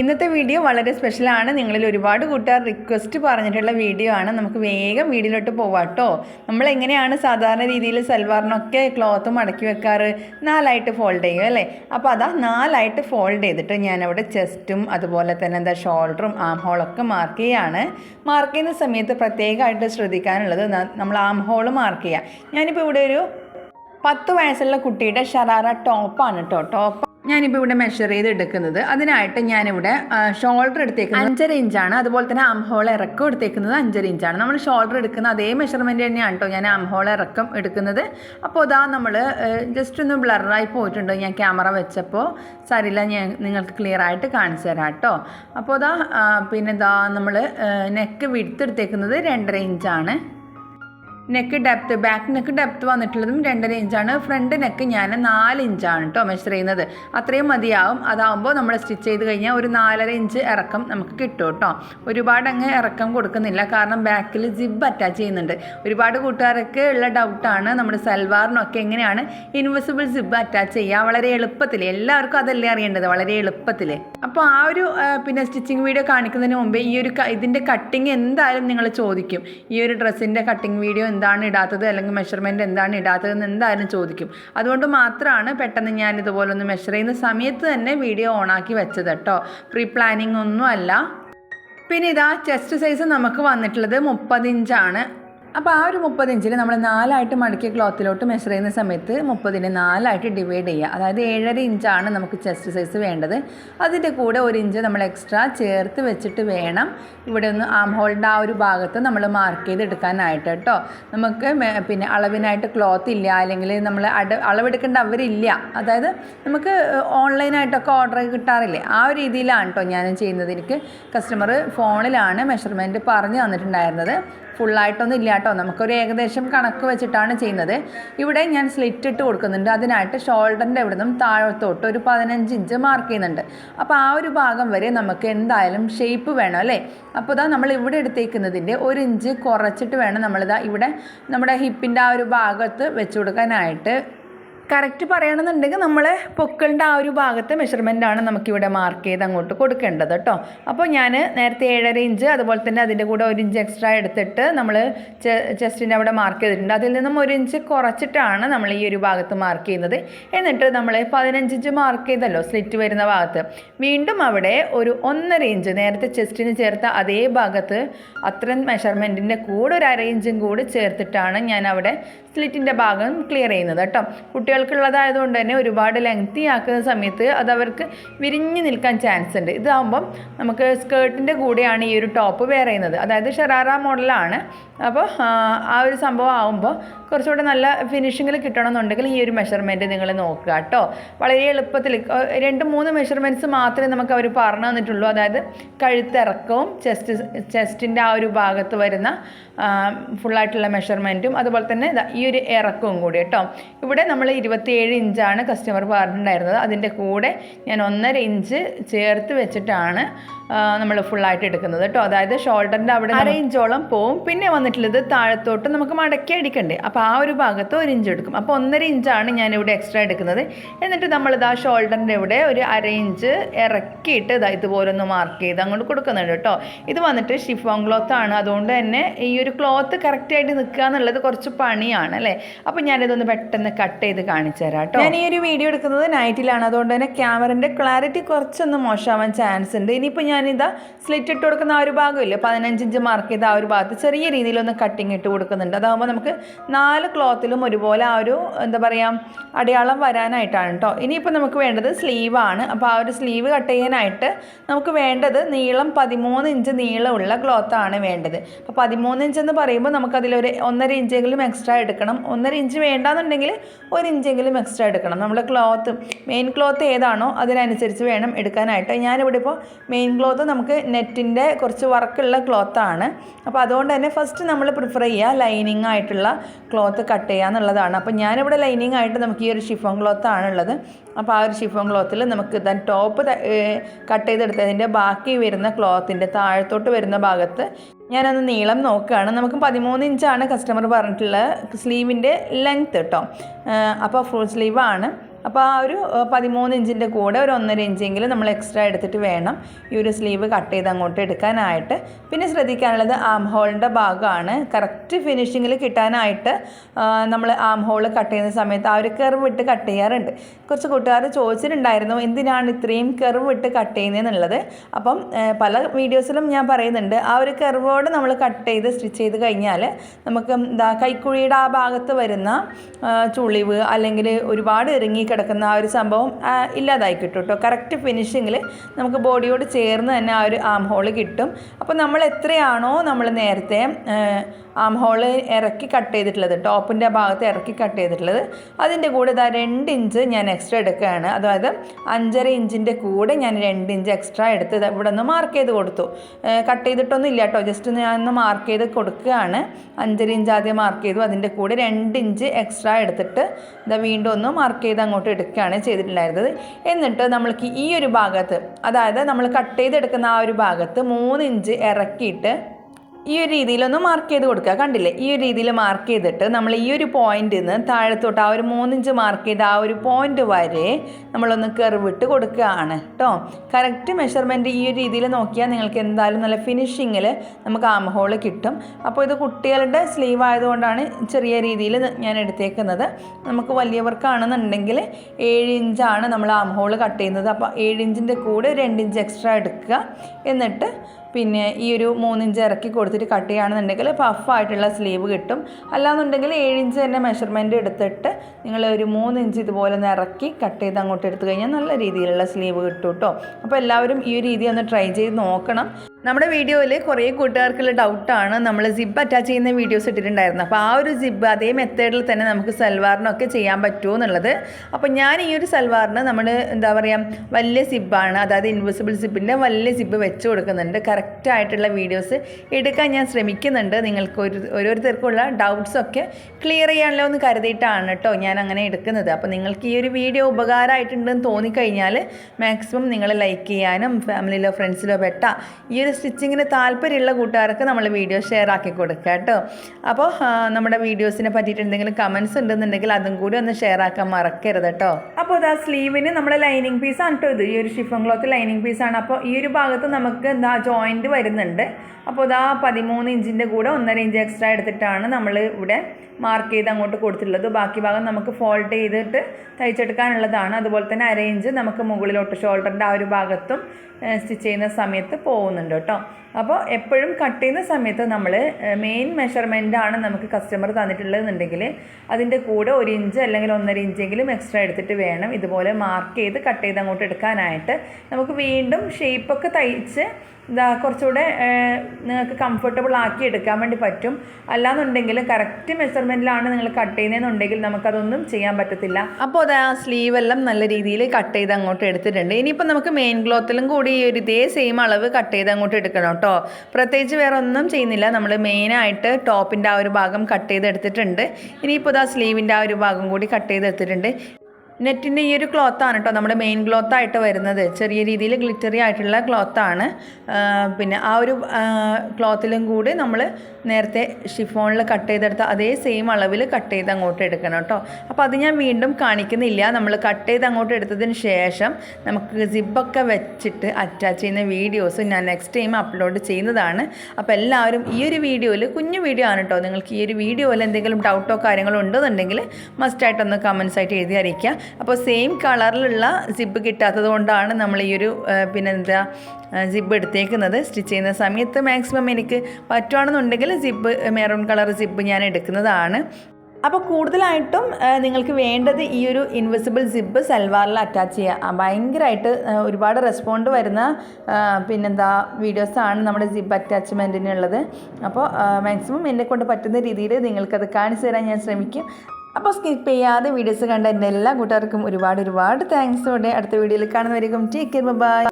ഇന്നത്തെ വീഡിയോ വളരെ സ്പെഷ്യലാണ് നിങ്ങളിൽ ഒരുപാട് കൂട്ടുകാർ റിക്വസ്റ്റ് പറഞ്ഞിട്ടുള്ള വീഡിയോ ആണ്. നമുക്ക് വേഗം വീഡിയോയിലോട്ട് പോവാട്ടോ നമ്മൾ എങ്ങനെയാണ് സാധാരണ രീതിയിൽ സൽവാറിനൊക്കെ ക്ലോത്ത് മടക്കി വെക്കാറ്? നാലായിട്ട് ഫോൾഡ് ചെയ്യും അല്ലേ? അപ്പോൾ അതാ നാലായിട്ട് ഫോൾഡ് ചെയ്തിട്ട് ഞാനവിടെ ചെസ്റ്റും അതുപോലെ തന്നെ എന്താ ഷോൾഡറും ആം ഹോളൊക്കെ മാർക്ക് ചെയ്യാണ്. മാർക്ക് ചെയ്യുന്ന സമയത്ത് പ്രത്യേകമായിട്ട് ശ്രദ്ധിക്കാനുള്ളത് നമ്മൾ ആം ഹോൾ മാർക്ക് ചെയ്യുക. ഞാനിപ്പോൾ ഇവിടെ ഒരു പത്ത് വയസ്സുള്ള കുട്ടിയുടെ ഷറാറ ടോപ്പാണ് കേട്ടോ. ടോപ്പ് ഞാനിപ്പോൾ ഇവിടെ മെഷർ ചെയ്ത് എടുക്കുന്നത് അതിനായിട്ട് ഞാനിവിടെ ഷോൾഡർ എടുത്തേക്കുന്നത് അഞ്ചര ഇഞ്ചാണ് അതുപോലെ തന്നെ അംഹോൾ ഇറക്കം എടുത്തേക്കുന്നത് അഞ്ചര ഇഞ്ചാണ് നമ്മൾ ഷോൾഡർ എടുക്കുന്ന അതേ മെഷർമെന്റ് തന്നെയാണ് കേട്ടോ ഞാൻ അംഹോൾ ഇറക്കം എടുക്കുന്നത്. അപ്പോൾ അതാ നമ്മൾ ജസ്റ്റ് ഒന്ന് ബ്ലറായി പോയിട്ടുണ്ട് ഞാൻ ക്യാമറ വെച്ചപ്പോൾ സാരില്ല ഞാൻ നിങ്ങൾക്ക് ക്ലിയർ ആയിട്ട് കാണിച്ചു തരാം കേട്ടോ അപ്പോൾ അതാ പിന്നെ ഇതാ നമ്മൾ നെക്ക് വിടുത്തെടുത്തേക്കുന്നത് രണ്ടര ഇഞ്ചാണ് neck depth back neck depth വന്നിട്ടുള്ളതും രണ്ടര ഇഞ്ചാണ് ഫ്രണ്ട് നെക്ക് ഞാൻ നാല് ഇഞ്ചാണ് കേട്ടോ മെഷർ ചെയ്യുന്നത്. അത്രയും മതിയാവും. അതാവുമ്പോൾ നമ്മൾ സ്റ്റിച്ച് ചെയ്ത് കഴിഞ്ഞാൽ ഒരു നാലര ഇഞ്ച് ഇറക്കം നമുക്ക് കിട്ടും കേട്ടോ ഒരുപാട് അങ്ങ് ഇറക്കം കൊടുക്കുന്നില്ല. കാരണം ബാക്കിൽ ജിബ് അറ്റാച്ച് ചെയ്യുന്നുണ്ട്. ഒരുപാട് കൂട്ടുകാർക്ക് ഉള്ള ഡൗട്ടാണ് നമ്മുടെ സൽവാറിനൊക്കെ എങ്ങനെയാണ് ഇൻവിസിബിൾ ജിബ് അറ്റാച്ച് ചെയ്യുക. വളരെ എളുപ്പത്തിൽ എല്ലാവർക്കും അതല്ലേ അറിയേണ്ടത്? വളരെ എളുപ്പത്തിൽ അപ്പോൾ ആ ഒരു പിന്നെ സ്റ്റിച്ചിങ് വീഡിയോ കാണിക്കുന്നതിന് മുമ്പേ ഈ ഒരു ഇതിന്റെ കട്ടിങ് എന്തായാലും നിങ്ങൾ ചോദിക്കും. ഈ ഒരു ഡ്രസ്സിന്റെ കട്ടിങ് വീഡിയോ എന്താണ് ഇടാത്തത്? അല്ലെങ്കിൽ മെഷർമെന്റ് എന്താണ് ഇടാത്തതെന്ന് എന്തായാലും ചോദിക്കും. അതുകൊണ്ട് മാത്രമാണ് പെട്ടെന്ന് ഞാൻ ഇതുപോലൊന്ന് മെഷർ ചെയ്യുന്ന സമയത്ത് തന്നെ വീഡിയോ ഓണാക്കി വെച്ചത് കേട്ടോ. പ്രീ പ്ലാനിങ് ഒന്നും അല്ല പിന്നെ ഇതാ ചെസ്റ്റ് സൈസ് നമുക്ക് വന്നിട്ടുള്ളത് മുപ്പത് ഇഞ്ചാണ്. അപ്പോൾ ആ ഒരു മുപ്പത് ഇഞ്ചിൽ നമ്മൾ നാലായിട്ട് മടക്കിയ ക്ലോത്തിലോട്ട് മെഷർ ചെയ്യുന്ന സമയത്ത് മുപ്പതിനെ നാലായിട്ട് ഡിവൈഡ് ചെയ്യുക. അതായത് ഏഴര ഇഞ്ചാണ് നമുക്ക് ചെസ്റ്റ് സൈസ് വേണ്ടത്. അതിന്റെ കൂടെ ഒരു ഇഞ്ച് നമ്മൾ എക്സ്ട്രാ ചേർത്ത് വെച്ചിട്ട് വേണം ഇവിടെ ഒന്ന് ആം ഹോളിന്റെ ആ ഒരു ഭാഗത്ത് നമ്മൾ മാർക്ക് ചെയ്തെടുക്കാനായിട്ട് കേട്ടോ. നമുക്ക് പിന്നെ അളവിനായിട്ട് ക്ലോത്ത് ഇല്ല അല്ലെങ്കിൽ നമ്മൾ അട അളവെടുക്കേണ്ട അവരില്ല. അതായത് നമുക്ക് ഓൺലൈനായിട്ടൊക്കെ ഓർഡർ കിട്ടാറില്ലേ? ആ ഒരു രീതിയിലാണ് കേട്ടോ ഞാൻ ചെയ്യുന്നത്. എനിക്ക് കസ്റ്റമർ ഫോണിലാണ് മെഷർമെന്റ് പറഞ്ഞു തന്നിട്ടുണ്ടായിരുന്നത്. ഫുള്ളായിട്ടൊന്നും ഇല്ല കേട്ടോ. നമുക്കൊരു ഏകദേശം കണക്ക് വെച്ചിട്ടാണ് ചെയ്യുന്നത്. ഇവിടെ ഞാൻ സ്ലിറ്റ് ഇട്ട് കൊടുക്കുന്നുണ്ട്. അതിനായിട്ട് ഷോൾഡറിന്റെ ഇവിടെ നിന്നും താഴത്തോട്ട് ഒരു പതിനഞ്ച് ഇഞ്ച് മാർക്ക് ചെയ്യുന്നുണ്ട്. അപ്പോൾ ആ ഒരു ഭാഗം വരെ നമുക്ക് എന്തായാലും ഷേപ്പ് വേണം അല്ലേ? അപ്പോൾ ഇതാ നമ്മൾ ഇവിടെ എടുത്തേക്കുന്നതിന്റെ ഒരു ഇഞ്ച് കുറച്ചിട്ട് വേണം നമ്മളിതാ ഇവിടെ നമ്മുടെ ഹിപ്പിന്റെ ആ ഒരു ഭാഗത്ത് വെച്ച് കൊടുക്കാനായിട്ട്. കറക്റ്റ് പറയണമെന്നുണ്ടെങ്കിൽ നമ്മൾ പൊക്കളുടെ ആ ഒരു ഭാഗത്തെ മെഷർമെന്റ് ആണ് നമുക്കിവിടെ മാർക്ക് ചെയ്ത് അങ്ങോട്ട് കൊടുക്കേണ്ടത് കേട്ടോ. അപ്പോൾ ഞാൻ നേരത്തെ ഏഴര ഇഞ്ച് അതുപോലെ തന്നെ അതിന്റെ കൂടെ ഒരു ഇഞ്ച് എക്സ്ട്രാ എടുത്തിട്ട് നമ്മൾ ചെസ്റ്റിന്റെ അവിടെ മാർക്ക് ചെയ്തിട്ടുണ്ട്. അതിൽ നിന്നും ഒരു ഇഞ്ച് കുറച്ചിട്ടാണ് നമ്മൾ ഈ ഒരു ഭാഗത്ത് മാർക്ക് ചെയ്യുന്നത്. എന്നിട്ട് നമ്മൾ പതിനഞ്ച് ഇഞ്ച് മാർക്ക് ചെയ്തല്ലോ സ്ലിറ്റ് വരുന്ന ഭാഗത്ത്. വീണ്ടും അവിടെ ഒരു ഒന്നര ഇഞ്ച് നേരത്തെ ചെസ്റ്റിന് ചേർത്ത അതേ ഭാഗത്ത് അത്രയും മെഷർമെന്റിന്റെ കൂടെ ഒരു അര ഇഞ്ചും കൂടി ചേർത്തിട്ടാണ് ഞാൻ അവിടെ സ്ലിറ്റിന്റെ ഭാഗം ക്ലിയർ ചെയ്യുന്നത് കേട്ടോ. കുട്ടികൾക്കുള്ളതായതുകൊണ്ട് തന്നെ ഒരുപാട് ലെങ്തി ആക്കുന്ന സമയത്ത് അത് അവർക്ക് വിരിഞ്ഞ് നിൽക്കാൻ ചാൻസ് ഉണ്ട്. ഇതാകുമ്പം നമുക്ക് സ്കേർട്ടിന്റെ കൂടെയാണ് ഈ ഒരു ടോപ്പ് വെയർ ചെയ്യുന്നത്. അതായത് ഷറാറ മോഡലാണ് അപ്പോൾ ആ, ഒരു സംഭവം ആകുമ്പോൾ കുറച്ചുകൂടെ നല്ല ഫിനിഷിങ്ങിൽ കിട്ടണമെന്നുണ്ടെങ്കിൽ ഈ ഒരു മെഷർമെന്റ് നിങ്ങൾ നോക്കുക കേട്ടോ. വളരെ എളുപ്പത്തിൽ രണ്ട് മൂന്ന് മെഷർമെന്റ്സ് മാത്രമേ നമുക്ക് അവർ പറഞ്ഞു തന്നിട്ടുള്ളൂ. അതായത് കഴുത്തിറക്കവും ചെസ്റ്റ് ചെസ്റ്റിന്റെ ആ ഒരു ഭാഗത്ത് വരുന്ന ഫുള്ളായിട്ടുള്ള മെഷർമെന്റും അതുപോലെ തന്നെ ഈ ഒരു ഇറക്കവും കൂടി കേട്ടോ. ഇവിടെ നമ്മൾ ഇരുപത്തിയേഴ് ഇഞ്ചാണ് കസ്റ്റമർ പറഞ്ഞിട്ടുണ്ടായിരുന്നത്. അതിന്റെ കൂടെ ഞാൻ ഒന്നര ഇഞ്ച് ചേർത്ത് വെച്ചിട്ടാണ് നമ്മൾ ഫുള്ളായിട്ട് എടുക്കുന്നത് കേട്ടോ അതായത് ഷോൾഡറിന്റെ അവിടെ അര ഇഞ്ചോളം പോവും. പിന്നെ വന്നിട്ടുള്ളത് താഴത്തോട്ട് നമുക്ക് മടക്കി അടിക്കണ്ടേ. അപ്പോൾ ആ ഒരു ഭാഗത്ത് ഒരു ഇഞ്ച് എടുക്കും. അപ്പോൾ ഒന്നര ഇഞ്ചാണ് ഞാൻ ഇവിടെ എക്സ്ട്രാ എടുക്കുന്നത്. എന്നിട്ട് നമ്മളിത് ആ ഷോൾഡറിന്റെ ഇവിടെ ഒരു അര ഇഞ്ച് ഇറക്കിയിട്ട് ഇതാ ഇതുപോലൊന്ന് മാർക്ക് ചെയ്ത് അങ്ങോട്ട് കൊടുക്കുന്നുണ്ട് കേട്ടോ ഇത് വന്നിട്ട് ഷിഫോൺ ക്ലോത്ത് ആണ്. അതുകൊണ്ട് തന്നെ ഈ ഒരു ക്ലോത്ത് കറക്റ്റായിട്ട് നിൽക്കുക എന്നുള്ളത് കുറച്ച് പണിയാണ് അല്ലേ? അപ്പോൾ ഞാനിതൊന്ന് പെട്ടെന്ന് കട്ട് ചെയ്ത് കാണിച്ചു തരാം കേട്ടോ ഞാൻ ഈ ഒരു വീഡിയോ എടുക്കുന്നത് നൈറ്റിലാണ് അതുകൊണ്ട് തന്നെ ക്യാമറന്റെ ക്ലാരിറ്റി കുറച്ചൊന്ന് മോശമാവാൻ ചാൻസ് ഉണ്ട്. ഇനിയിപ്പോൾ ഞാനിതാ സ്ലിറ്റ് ഇട്ട് കൊടുക്കുന്ന ആ ഒരു ഭാഗമില്ല? പതിനഞ്ച് ഇഞ്ച് മാർക്ക് ചെയ്ത ആ ഒരു ഭാഗത്ത് ചെറിയ രീതിയിലൊന്ന് കട്ടിങ് ഇട്ട് കൊടുക്കുന്നുണ്ട്. അതാകുമ്പോൾ നമുക്ക് നാല് ക്ലോത്തിലും ഒരുപോലെ ആ ഒരു എന്താ പറയുക അടയാളം വരാനായിട്ടാണ് കേട്ടോ ഇനിയിപ്പോൾ നമുക്ക് വേണ്ടത് സ്ലീവാണ് അപ്പോൾ ആ ഒരു സ്ലീവ് കട്ട് ചെയ്യാനായിട്ട് നമുക്ക് വേണ്ടത് നീളം പതിമൂന്ന് ഇഞ്ച് നീളമുള്ള ക്ലോത്താണ് വേണ്ടത്. അപ്പോൾ പതിമൂന്ന് ഇഞ്ച് എന്ന് പറയുമ്പോൾ നമുക്കതിലൊരു ഒന്നര ഇഞ്ചെങ്കിലും എക്സ്ട്രാ എടുക്കണം. ഒന്നര ഇഞ്ച് വേണ്ടാന്നുണ്ടെങ്കിൽ ഒരു ഇഞ്ചെങ്കിലും എക്സ്ട്രാ എടുക്കണം. നമ്മൾ ക്ലോത്ത് മെയിൻ ക്ലോത്ത് ഏതാണോ അതിനനുസരിച്ച് വേണം എടുക്കാനായിട്ട്. ഞാനിവിടെ ഇപ്പോൾ മെയിൻ ക്ലോത്ത് നമുക്ക് നെറ്റിന്റെ കുറച്ച് വർക്കുള്ള ക്ലോത്താണ് അപ്പോൾ അതുകൊണ്ട് തന്നെ ഫസ്റ്റ് നമ്മൾ പ്രിഫർ ചെയ്യുക ലൈനിങ് ആയിട്ടുള്ള ക്ലോത്ത് കട്ട് ചെയ്യുക എന്നുള്ളതാണ്. അപ്പോൾ ഞാനിവിടെ ലൈനിങ് ആയിട്ട് നമുക്ക് ഈ ഒരു ഷിഫോൺ ക്ലോത്ത് ആണുള്ളത്. അപ്പോൾ ആ ഒരു ഷിഫോൺ ക്ലോത്തിൽ നമുക്ക് ദൻ ടോപ്പ് കട്ട് ചെയ്തെടുത്തതിന്റെ ബാക്കി വരുന്ന ക്ലോത്തിന്റെ താഴത്തോട്ട് വരുന്ന ഭാഗത്ത് ഞാനൊന്ന് നീളം നോക്കുകയാണ്. നമുക്ക് പതിമൂന്ന് ഇഞ്ചാണ് കസ്റ്റമർ പറഞ്ഞിട്ടുള്ള സ്ലീവിന്റെ ലെങ്ത്ത് കേട്ടോ അപ്പോൾ ഫുൾ സ്ലീവാണ് അപ്പോൾ ആ ഒരു പതിമൂന്ന് ഇഞ്ചിന്റെ കൂടെ ഒരു ഒന്നര ഇഞ്ചെങ്കിലും നമ്മൾ എക്സ്ട്രാ എടുത്തിട്ട് വേണം ഈ ഒരു സ്ലീവ് കട്ട് ചെയ്ത് അങ്ങോട്ട് എടുക്കാനായിട്ട്. പിന്നെ ശ്രദ്ധിക്കാനുള്ളത് ആം ഹോളിന്റെ ഭാഗമാണ്. കറക്റ്റ് ഫിനിഷിങ്ങിൽ കിട്ടാനായിട്ട് നമ്മൾ ആം ഹോൾ കട്ട് ചെയ്യുന്ന സമയത്ത് ആ ഒരു കെർവ് ഇട്ട് കട്ട് ചെയ്യാറുണ്ട്. കുറച്ച് കൂട്ടുകാർ ചോദിച്ചിട്ടുണ്ടായിരുന്നു എന്തിനാണ് ഇത്രയും കെർവ് ഇട്ട് കട്ട് ചെയ്യുന്നതെന്നുള്ളത് അപ്പം പല വീഡിയോസിലും ഞാൻ പറയുന്നുണ്ട് ആ ഒരു കെർവോട് നമ്മൾ കട്ട് ചെയ്ത് സ്റ്റിച്ച് ചെയ്ത് കഴിഞ്ഞാൽ നമുക്ക് എന്താ കൈക്കുഴിയുടെ ആ ഭാഗത്ത് വരുന്ന ചുളിവ് അല്ലെങ്കിൽ ഒരുപാട് ഇറങ്ങി കിടക്കുന്ന ആ ഒരു സംഭവം ഇല്ലാതായി കിട്ടും കേട്ടോ. കറക്റ്റ് ഫിനിഷിങ്ങിൽ നമുക്ക് ബോഡിയോട് ചേർന്ന് തന്നെ ആ ഒരു ആം ഹോൾ കിട്ടും. അപ്പോൾ നമ്മൾ എത്രയാണോ നമ്മൾ നേരത്തെ ആം ഹോൾ ഇറക്കി കട്ട് ചെയ്തിട്ടുള്ളത് ടോപ്പിന്റെ ഭാഗത്ത് ഇറക്കി കട്ട് ചെയ്തിട്ടുള്ളത് അതിന്റെ കൂടെ ഇതാ രണ്ട് ഇഞ്ച് ഞാൻ എക്സ്ട്രാ എടുക്കുകയാണ്. അതായത് അഞ്ചര ഇഞ്ചിന്റെ കൂടെ ഞാൻ രണ്ട് ഇഞ്ച് എക്സ്ട്രാ എടുത്ത് ഇവിടെ നിന്ന് മാർക്ക് ചെയ്ത് കൊടുത്തു. കട്ട് ചെയ്തിട്ടൊന്നും ഇല്ല കേട്ടോ ജസ്റ്റ് ഞാൻ ഒന്ന് മാർക്ക് ചെയ്ത് കൊടുക്കുകയാണ്. അഞ്ചര ഇഞ്ച് ആദ്യം മാർക്ക് ചെയ്തു അതിന്റെ കൂടെ രണ്ട് ഇഞ്ച് എക്സ്ട്രാ എടുത്തിട്ട് ഇതാ വീണ്ടും ഒന്ന് മാർക്ക് ചെയ്ത് അങ്ങോട്ട് എടുക്കുകയാണ് ചെയ്തിട്ടുണ്ടായിരുന്നത്. എന്നിട്ട് നമ്മൾക്ക് ഈ ഒരു ഭാഗത്ത് അതായത് നമ്മൾ കട്ട് ചെയ്തെടുക്കുന്ന ആ ഒരു ഭാഗത്ത് മൂന്ന് ഇഞ്ച് ഇറക്കിയിട്ട് ഈ ഒരു രീതിയിലൊന്ന് മാർക്ക് ചെയ്ത് കൊടുക്കുക. കണ്ടില്ലേ? ഈ ഒരു രീതിയിൽ മാർക്ക് ചെയ്തിട്ട് നമ്മൾ ഈ ഒരു പോയിന്റിൽ നിന്ന് താഴത്തോട്ട് ആ ഒരു മൂന്നിഞ്ച് മാർക്ക് ചെയ്ത ആ ഒരു പോയിന്റ് വരെ നമ്മളൊന്ന് കെറിവിട്ട് കൊടുക്കുകയാണ് കേട്ടോ കറക്റ്റ് മെഷർമെന്റ് ഈ ഒരു രീതിയിൽ നോക്കിയാൽ നിങ്ങൾക്ക് എന്തായാലും നല്ല ഫിനിഷിങ്ങിൽ നമുക്ക് ആം കിട്ടും. അപ്പോൾ ഇത് കുട്ടികളുടെ സ്ലീവ് ആയതുകൊണ്ടാണ് ചെറിയ രീതിയിൽ ഞാൻ എടുത്തേക്കുന്നത്. നമുക്ക് വലിയവർക്കാണെന്നുണ്ടെങ്കിൽ ഏഴ് ഇഞ്ചാണ് നമ്മൾ ആം ഹോൾ കട്ട് ചെയ്യുന്നത്. അപ്പോൾ ഏഴ് ഇഞ്ചിന്റെ കൂടെ രണ്ട് ഇഞ്ച് എക്സ്ട്രാ എടുക്കുക. എന്നിട്ട് പിന്നെ ഈ ഒരു മൂന്നിഞ്ച് ഇറക്കി കൊടുത്തിട്ട് കട്ട് ചെയ്യുകയാണെന്നുണ്ടെങ്കിൽ പഫായിട്ടുള്ള സ്ലീവ് കിട്ടും. അല്ലാന്നുണ്ടെങ്കിൽ ഏഴ് ഇഞ്ച് തന്നെ മെഷർമെന്റ് എടുത്തിട്ട് നിങ്ങൾ ഒരു മൂന്ന് ഇഞ്ച് ഇതുപോലെ ഒന്ന് ഇറക്കി കട്ട് ചെയ്ത് അങ്ങോട്ട് എടുത്തു കഴിഞ്ഞാൽ നല്ല രീതിയിലുള്ള സ്ലീവ് കിട്ടും കേട്ടോ അപ്പോൾ എല്ലാവരും ഈ രീതി ഒന്ന് ട്രൈ ചെയ്ത് നോക്കണം. നമ്മുടെ വീഡിയോയിൽ കുറേ കൂട്ടുകാർക്കുള്ള ഡൗട്ടാണ് നമ്മൾ സിബ് അറ്റാച്ച് ചെയ്യുന്ന വീഡിയോസ് ഇട്ടിട്ടുണ്ടായിരുന്നു. അപ്പോൾ ആ ഒരു സിബ് അതേ മെത്തേഡിൽ തന്നെ നമുക്ക് സൽവാറിനൊക്കെ ചെയ്യാൻ പറ്റുമോ എന്നുള്ളത് അപ്പോൾ ഞാൻ ഈ ഒരു സൽവാറിന് നമ്മൾ എന്താ പറയുക വലിയ സിബാണ് അതായത് ഇൻവിസിബിൾ സിബിന്റെ വലിയ സിബ് വെച്ച് കൊടുക്കുന്നുണ്ട്. കറക്റ്റായിട്ടുള്ള വീഡിയോസ് എടുക്കാൻ ഞാൻ ശ്രമിക്കുന്നുണ്ട്. നിങ്ങൾക്ക് ഒരു ഓരോരുത്തർക്കുള്ള ഡൗട്ട്സൊക്കെ ക്ലിയർ ചെയ്യാനല്ലോ എന്ന് കരുതിയിട്ടാണ് കേട്ടോ ഞാൻ അങ്ങനെ എടുക്കുന്നത്. അപ്പോൾ നിങ്ങൾക്ക് ഈ ഒരു വീഡിയോ ഉപകാരമായിട്ടുണ്ടെന്ന് തോന്നിക്കഴിഞ്ഞാൽ മാക്സിമം നിങ്ങൾ ലൈക്ക് ചെയ്യാനും ഫാമിലിയിലോ ഫ്രണ്ട്സിലോ പെട്ട ഈ ഒരു സ്റ്റിച്ചിങ്ങിന് താല്പര്യമുള്ള കൂട്ടുകാർക്ക് നമ്മൾ വീഡിയോ ഷെയർ ആക്കി കൊടുക്കുക കേട്ടോ. അപ്പോൾ നമ്മുടെ വീഡിയോസിനെ പറ്റിയിട്ട് എന്തെങ്കിലും കമൻസ് ഉണ്ടെന്നുണ്ടെങ്കിൽ അതും കൂടി ഒന്ന് ഷെയർ ആക്കാൻ മറക്കരുത് കേട്ടോ. അപ്പോൾ ഇതാ സ്ലീവിന് നമ്മൾ ലൈനിങ് പീസാണ് കേട്ടോ ഇത്. ഈ ഒരു ഷിഫൺ ക്ലോത്ത് ലൈനിങ് പീസാണ് അപ്പോൾ ഈ ഒരു ഭാഗത്ത് നമുക്ക് എന്താ ജോയിന്റ് വരുന്നുണ്ട്. അപ്പോൾ ഇതാ പതിമൂന്ന് ഇഞ്ചിന്റെ കൂടെ ഒന്നര ഇഞ്ച് എക്സ്ട്രാ എടുത്തിട്ടാണ് നമ്മൾ ഇവിടെ മാർക്ക് ചെയ്ത് അങ്ങോട്ട് കൊടുത്തിട്ടുള്ളത്. ബാക്കി ഭാഗം നമുക്ക് ഫോൾഡ് ചെയ്തിട്ട് തയ്ച്ചെടുക്കാനുള്ളതാണ്. അതുപോലെ തന്നെ അരേഞ്ച് നമുക്ക് മുകളിലോട്ട് ഷോൾഡറിന്റെ ആ ഒരു ഭാഗത്തും സ്റ്റിച്ച് ചെയ്യുന്ന സമയത്ത് പോകുന്നുണ്ട് കേട്ടോ. അപ്പോൾ എപ്പോഴും കട്ട് ചെയ്യുന്ന സമയത്ത് നമ്മൾ മെയിൻ മെഷർമെന്റ് ആണ് നമുക്ക് കസ്റ്റമർ തന്നിട്ടുള്ളതെന്നുണ്ടെങ്കിൽ അതിന്റെ കൂടെ ഒരു ഇഞ്ച് അല്ലെങ്കിൽ ഒന്നര ഇഞ്ചെങ്കിലും എക്സ്ട്രാ എടുത്തിട്ട് വേണം ഇതുപോലെ മാർക്ക് ചെയ്ത് കട്ട് ചെയ്ത് അങ്ങോട്ട് എടുക്കാനായിട്ട്. നമുക്ക് വീണ്ടും ഷേപ്പൊക്കെ തയ്ച്ച് ഇതാ കുറച്ചുകൂടെ നിങ്ങൾക്ക് കംഫർട്ടബിൾ ആക്കി എടുക്കാൻ വേണ്ടി പറ്റും. അല്ലാന്നുണ്ടെങ്കിൽ കറക്റ്റ് മെഷർമെന്റിലാണ് നിങ്ങൾ കട്ട് ചെയ്യുന്നതെന്നുണ്ടെങ്കിൽ നമുക്കതൊന്നും ചെയ്യാൻ പറ്റത്തില്ല. അപ്പോൾ അത് ആ സ്ലീവ് എല്ലാം നല്ല രീതിയിൽ കട്ട് ചെയ്ത് അങ്ങോട്ട് എടുത്തിട്ടുണ്ട്. ഇനിയിപ്പോൾ നമുക്ക് മെയിൻ ക്ലോത്തിലും കൂടി ഈ ഒരു ഇതേ സെയിം അളവ് കട്ട് ചെയ്ത് അങ്ങോട്ട് എടുക്കണം കേട്ടോ. പ്രത്യേകിച്ച് വേറെ ഒന്നും ചെയ്യുന്നില്ല. നമ്മൾ മെയിനായിട്ട് ടോപ്പിന്റെ ആ ഒരു ഭാഗം കട്ട് ചെയ്ത് എടുത്തിട്ടുണ്ട് ഇനിയിപ്പോൾ ഇതാ സ്ലീവിന്റെ ആ ഒരു ഭാഗം കൂടി കട്ട് ചെയ്ത് എടുത്തിട്ടുണ്ട് നെറ്റിന്റെ ഈ ഒരു ക്ലോത്താണ് കേട്ടോ നമ്മുടെ മെയിൻ ക്ലോത്തായിട്ട് വരുന്നത്. ചെറിയ രീതിയിൽ ഗ്ലിറ്ററി ആയിട്ടുള്ള ക്ലോത്താണ് പിന്നെ ആ ഒരു ക്ലോത്തിലും കൂടി നമ്മൾ നേരത്തെ ഷിഫോണിൽ കട്ട് ചെയ്തെടുത്ത അതേ സെയിം അളവിൽ കട്ട് ചെയ്ത് അങ്ങോട്ട് എടുക്കണം കേട്ടോ. അപ്പോൾ അത് ഞാൻ വീണ്ടും കാണിക്കുന്നില്ല. നമ്മൾ കട്ട് ചെയ്ത് അങ്ങോട്ട് എടുത്തതിന് ശേഷം നമുക്ക് സിബൊക്കെ വെച്ചിട്ട് അറ്റാച്ച് ചെയ്യുന്ന വീഡിയോസ് ഞാൻ നെക്സ്റ്റ് ടൈം അപ്ലോഡ് ചെയ്യുന്നതാണ്. അപ്പോൾ എല്ലാവരും ഈ ഒരു വീഡിയോയിൽ കുഞ്ഞു വീഡിയോ ആണ് കേട്ടോ. നിങ്ങൾക്ക് ഈ ഒരു വീഡിയോയിൽ എന്തെങ്കിലും ഡൗട്ടോ കാര്യങ്ങളോ ഉണ്ടെന്നുണ്ടെങ്കിൽ മസ്റ്റായിട്ടൊന്ന് കമൻസ് ആയിട്ട് എഴുതി അറിയിക്കുക. അപ്പോൾ സെയിം കളറിലുള്ള സിബ് കിട്ടാത്തത് കൊണ്ടാണ് നമ്മൾ ഈ ഒരു പിന്നെ പിന്നെന്താ സിബ് എടുത്തേക്കുന്നത്. സ്റ്റിച്ച് ചെയ്യുന്ന സമയത്ത് മാക്സിമം എനിക്ക് പറ്റുവാണെന്നുണ്ടെങ്കിൽ സിബ് മെറൂൺ കളർ സിബ് ഞാൻ എടുക്കുന്നതാണ്. അപ്പോൾ കൂടുതലായിട്ടും നിങ്ങൾക്ക് വേണ്ടത് ഈ ഒരു ഇൻവിസിബിൾ സിബ് സൽവാറിൽ അറ്റാച്ച് ചെയ്യുക. ഭയങ്കരമായിട്ട് ഒരുപാട് റെസ്പോണ്ട് വരുന്ന പിന്നെന്താ വീഡിയോസാണ് നമ്മുടെ സിബ് അറ്റാച്ച്മെന്റിനുള്ളത് അപ്പോൾ മാക്സിമം എന്നെ കൊണ്ട് പറ്റുന്ന രീതിയിൽ നിങ്ങൾക്കത് കാണിച്ചു തരാൻ ഞാൻ ശ്രമിക്കും. അപ്പോൾ സ്കിപ്പ് ചെയ്യാതെ വീഡിയോസ് കണ്ട എന്റെ എല്ലാ കൂട്ടുകാർക്കും ഒരുപാട് ഒരുപാട് താങ്ക്സോടെ അടുത്ത വീഡിയോയിൽ കാണുന്നവരിക്കും ടേക്ക് കെയർ ബൈ